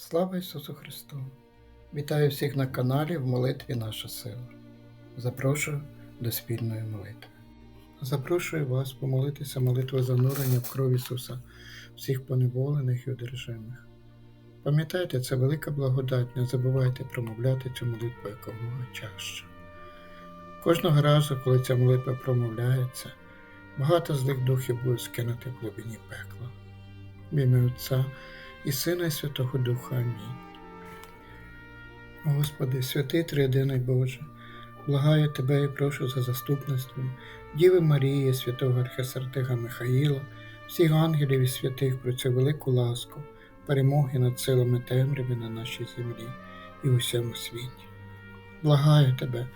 Слава Ісусу Христу! Вітаю всіх на каналі в молитві Наша сила. Запрошую до спільної молитви. Запрошую вас помолитися молитву занурення в кров Ісуса, всіх поневолених і одержимих. Пам'ятайте, це велика благодать, не забувайте промовляти цю молитву якомога чаще. Кожного разу, коли ця молитва промовляється, багато злих духів будуть скинути в глибині пекла. В ім'я Отця і Сина і Святого Духа. Амінь. Господи, святий Триєдиний Боже, благаю Тебе і прошу за заступництвом Діви Марії, святого Архисартига Михаїла, всіх ангелів і святих про цю велику ласку, перемоги над силами темряви на нашій землі і у всьому світі. Благаю Тебе,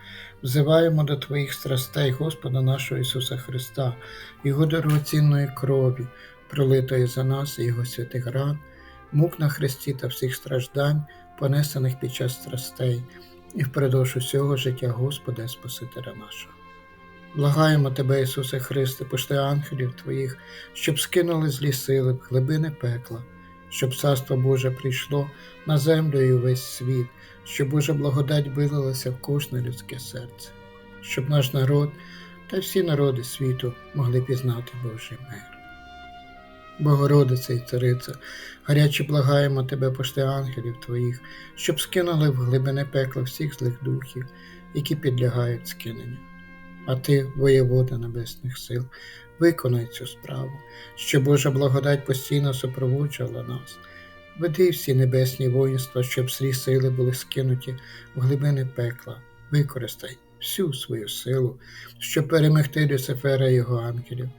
взиваємо до Твоїх страстей, Господа нашого Ісуса Христа, Його дорогоцінної крові, пролитої за нас і Його святих ран, мук на Христі та всіх страждань, понесених під час страстей, і впродовж усього життя Господа і Спасителя нашого. Благаємо Тебе, Ісусе Христе, пошли ангелів Твоїх, щоб скинули злі сили в глибини пекла, щоб Царство Боже прийшло на землю і увесь світ, щоб Божа благодать вилилася в кожне людське серце, щоб наш народ та всі народи світу могли пізнати Божий мир. Богородице і Цариця, гаряче благаємо Тебе, пошти ангелів Твоїх, щоб скинули в глибини пекла всіх злих духів, які підлягають скиненню. А Ти, воєвода небесних сил, виконай цю справу, щоб Божа благодать постійно супроводжувала нас. Веди всі небесні воїнства, щоб злі сили були скинуті в глибини пекла, використай всю свою силу, щоб перемогти Люцифера і його ангелів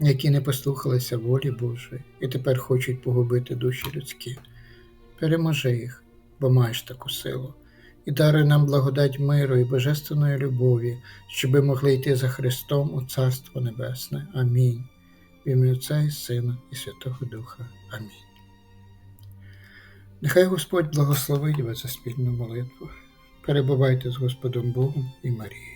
які не послухалися волі Божої і тепер хочуть погубити душі людські. Переможи їх, бо маєш таку силу, і даруй нам благодать миру і божественної любові, щоби могли йти за Христом у Царство Небесне. Амінь. В ім'я Отця і Сина, і Святого Духа. Амінь. Нехай Господь благословить вас за спільну молитву. Перебувайте з Господом Богом і Марією.